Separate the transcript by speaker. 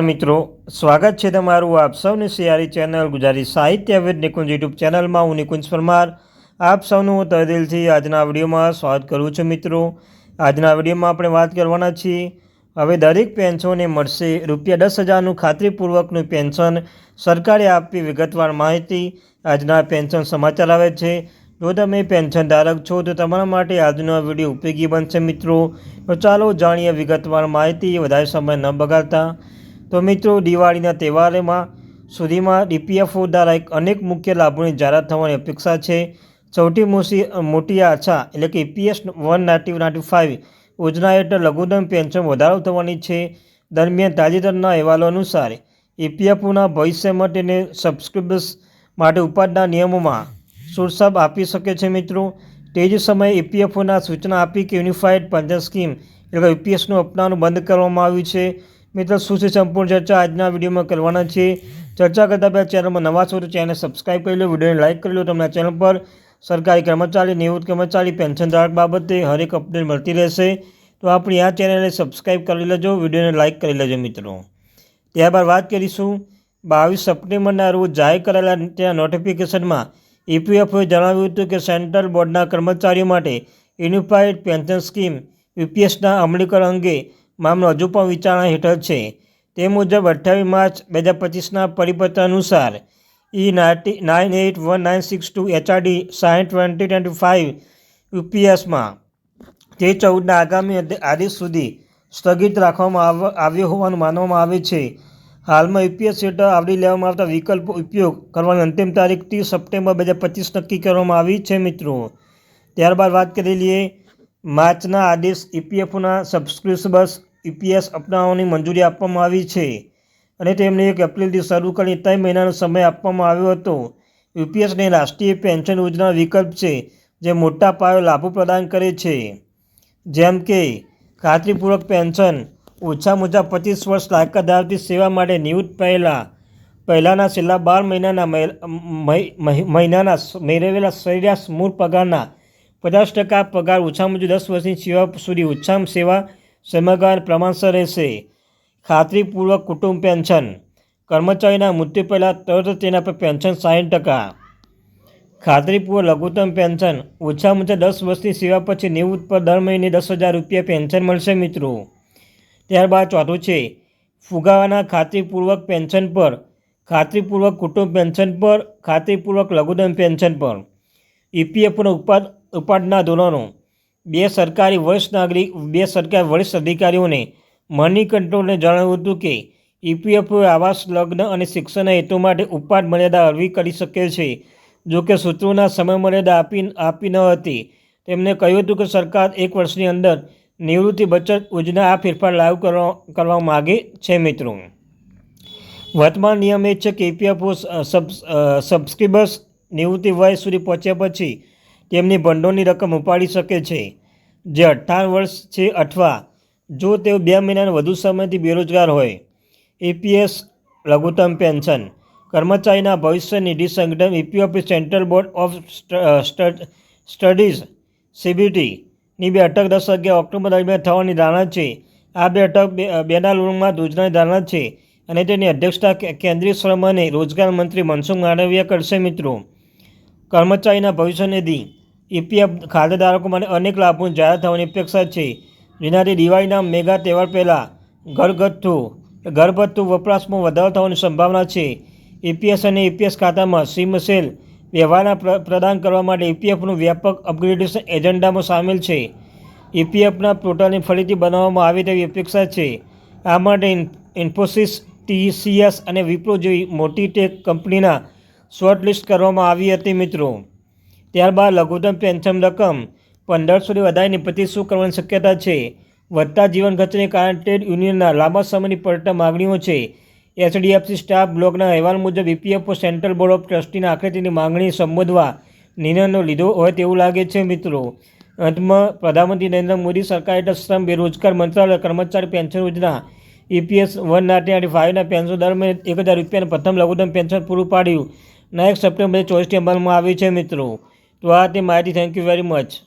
Speaker 1: મિત્રો, સ્વાગત છે તમારું આપ સૌની સિયારી ચેનલ ગુજરાતી સાહિત્ય વિદ નિકુંજ યુટ્યુબ ચેનલમાં. હું નિકુંજ પરમાર. આપ સૌનું હું તહદિલથી આજના વિડીયોમાં સ્વાગત કરું છું મિત્રો. આજના વિડીયોમાં આપણે વાત કરવાના છીએ, હવે દરેક પેન્શનને મળશે રૂપિયા દસ હજારનું ખાતરીપૂર્વકનું પેન્શન. સરકારે આપવી વિગતવાર માહિતી આજના પેન્શન સમાચાર આવે છે. જો તમે પેન્શન ધારક છો, તો તમારા માટે આજનો વીડિયો ઉપયોગી બનશે મિત્રો. તો ચાલો જાણીએ વિગતવાર માહિતી. વધારે સમય ન બગાડતા. તો મિત્રો, દિવાળીના તહેવારમાં સુધીમાં ડીપીએફઓ દ્વારા એક અનેક મુખ્ય લાભોની જાહેરાત થવાની અપેક્ષા છે. સૌથી મોસી, મોટી આછા એટલે કે EPS one ninety ninety five યોજના હેઠળ લઘુત્તમ પેન્શન વધારો થવાની છે. દરમિયાન તાજેતરના અહેવાલો અનુસાર ઈપીએફઓના ભવિષ્ય માટેને સબસ્ક્રિબર્સ માટે ઉપાડના નિયમોમાં સુરસાબ આપી શકે છે મિત્રો. તે જ સમયે ઈપીએફઓના સૂચના આપી કે યુનિફાઈડ પેન્શન સ્કીમ એટલે કે યુપીએસનું અપનાવવાનું બંધ કરવામાં આવ્યું છે. મિત્રો, શું છે સંપૂર્ણ ચર્ચા? આજના વિડીયોમાં કરવાના છે. ચર્ચા કરતાં પહેલાં ચેનલમાં નવા છો તો ચેનલ સબસ્ક્રાઈબ કરી લો, વિડીયોને લાઇક કરી લો, તમને ચેનલ પર સરકારી કર્મચારી, નિવૃત્ત કર્મચારી, પેન્શન ધારક બાબતે હરેક અપડેટ મળતી રહેશે. તો આપણી આ ચેનલને સબસ્ક્રાઈબ કરી લેજો, વિડીયોને લાઇક કરી લેજો મિત્રો. ત્યારબાદ વાત કરીશું. બાવીસ સપ્ટેમ્બરના રોજ જાહેર કરાયેલા ત્યાં નોટિફિકેશનમાં ઈપીએફઓએ જણાવ્યું હતું કે સેન્ટ્રલ બોર્ડના કર્મચારીઓ માટે યુનિફાઈડ પેન્શન સ્કીમ યુપીએસના અમલીકરણ અંગે મામલો હજુ પણ વિચારણા હેઠળ છે. તે મુજબ અઠ્ઠાવીસ માર્ચ બે હજાર પચીસના પરિપત્ર અનુસાર E ninety, nine eight one nine six two HRD સાઠ ટ્વેન્ટી ટ્વેન્ટી ફાઇવ યુપીએસમાં તે ચૌદના આગામી આદેશ સુધી સ્થગિત રાખવામાં આવ, આવ્યો હોવાનું માનવામાં આવે છે. હાલમાં યુપીએસ હેઠળ આવરી લેવામાં આવતા વિકલ્પો ઉપયોગ કરવાની અંતિમ તારીખ ત્રીસ સપ્ટેમ્બર બે હજાર પચીસ નક્કી કરવામાં આવી છે, મિત્રો. ત્યારબાદ વાત કરી લઈએ માર્ચના આદેશ ઈપીએફના સબસ્ક્રિપ્શબસ ઈપીએસ અપનાવવાની મંજૂરી આપવામાં આવી છે. અને તેમને એક એપ્રિલથી શરૂ કરી ત્રણ મહિનાનો સમય આપવામાં આવ્યો હતો. યુપીએસને રાષ્ટ્રીય પેન્શન યોજના વિકલ્પ છે, જે મોટા પાયો લાભો પ્રદાન કરે છે. જેમ કે, ખાતરીપૂર્વક પેન્શન, ઓછામાં ઓછા પચીસ વર્ષ લાયકાત ધરાવતી સેવા માટે નિવૃત્ત પહેલાં, પહેલાંના છેલ્લા બાર મહિનાના મહિનાના મેળવેલા સરેરાશ મૂળ પગારના પચાસ ટકા પગાર ઓછામાં ઓછું દસ વર્ષની સેવા સુધી ઓછામાં સેવા સમયગાળ પ્રમાણસર રહેશે. ખાતરીપૂર્વક કુટુંબ પેન્શન. કર્મચારીના મૃત્યુ પહેલાં તરત તેના પર પેન્શન સાઠ ટકા. ખાતરીપૂર્વક લઘુત્તમ પેન્શન. ઓછામાં ઓછા દસ વર્ષની સેવા પછી નિવૃત્ત પર દર મહિને દસ હજાર રૂપિયા પેન્શન મળશે મિત્રો. ત્યારબાદ ચોથું છે, ફુગાવાના ખાતરીપૂર્વક પેન્શન પર. ખાતરીપૂર્વક કુટુંબ પેન્શન પર, ખાતરીપૂર્વક લઘુત્તમ પેન્શન પર. ઈપીએફનો ઉપાદ, ઉપાડના ધોરણો. બે સરકારી વરિષ્ઠ નાગરિક, બે સરકારી વરિષ્ઠ અધિકારીઓને મની કંટ્રોલને જણાવ્યું હતું કે ઈપીએફઓ આવાસ, લગ્ન અને શિક્ષણના હેતુ માટે ઉપાડ મર્યાદા હળવી કરી શકે છે. જો કે સૂત્રોના સમય મર્યાદા આપી આપી ન હતી. તેમણે કહ્યું હતું કે સરકાર એક વર્ષની અંદર નિવૃત્તિ બચત યોજના આ ફેરફાર લાગુ કરવા કરવા માગે છે મિત્રો. વર્તમાન નિયમ એ છે કે ઈપીએફઓ સબ સબસ્ક્રિબર્સ નિવૃત્તિ વય સુધી પહોંચ્યા પછી તેમની ભંડોળની રકમ ઉપાડી શકે છે. જે અઠાર વર્ષ છે અથવા જો તેઓ બે મહિનાના વધુ સમયથી બેરોજગાર હોય. એપીએસ લઘુત્તમ પેન્શન. કર્મચારીના ભવિષ્ય નિધિ સંગઠન EPF central board of studies સીબીટીની બે અટક દસ અગિયાર ઓક્ટોબર દરમિયાન થવાની ધારણા છે. આ બે અટક બેના લોનમાં યોજનાની ધારણા છે અને તેની અધ્યક્ષતા કેન્દ્રીય શ્રમ અને રોજગાર મંત્રી મનસુખ માંડવિયા કરશે મિત્રો. કર્મચારીના ભવિષ્ય નિધિ. ઈપીએફ ખાતેધારકો માટે અનેક લાભોની જાહેર થવાની અપેક્ષા છે. જેનાથી દિવાળીના મેગા તહેવાર પહેલાં ઘરગથ્થુ ઘરગથ્થુ વપરાશમાં વધારો થવાની સંભાવના છે. ઈપીએસ અને ઈપીએસ ખાતામાં સીમ સેલ વ્યવહારના પ્રદાન કરવા માટે ઈપીએફનું વ્યાપક અપગ્રેડેશન એજન્ડામાં સામેલ છે. ઈપીએફના પોર્ટલને ફરીથી બનાવવામાં આવે તેવી અપેક્ષા છે. આ માટે ઇન્ફોસિસ, ટીસીએસ અને વિપ્રો જેવી મોટી ટેક કંપનીના શોર્ટલિસ્ટ કરવામાં આવી હતી મિત્રો. ત્યારબાદ લઘુત્તમ પેન્શન રકમ પંદરસોથી વધારીને શું કરવાની શક્યતા છે? વધતા જીવન ખર્ચને કારણે ટ્રેડ યુનિયનના લાંબા સમયની પડતા માગણીઓ છે. એચડીએફસી સ્ટાફ બ્લોકના અહેવાલ મુજબ ઈપીએફઓ સેન્ટ્રલ બોર્ડ ઓફ ટ્રસ્ટીના આખરે માગણી સંબોધવા નિર્ણયનો લીધો હોય તેવું લાગે છે મિત્રો. અંતમાં પ્રધાનમંત્રી નરેન્દ્ર મોદી સરકાર હેઠળ શ્રમ બેરોજગાર મંત્રાલય કર્મચારી પેન્શન યોજના ઈપીએસ વન નાઇન્ટી નાઇન્ટી ફાઇવના પેન્શન દરમિયાન એક હજાર રૂપિયાનું પ્રથમ લઘુત્તમ પેન્શન પૂરું પાડ્યું. નાયક સપ્ટેમ્બર ચોવીસથી અમલમાં આવ્યું છે મિત્રો. તો આ તે માહિતી થેન્ક યુ વેરી મચ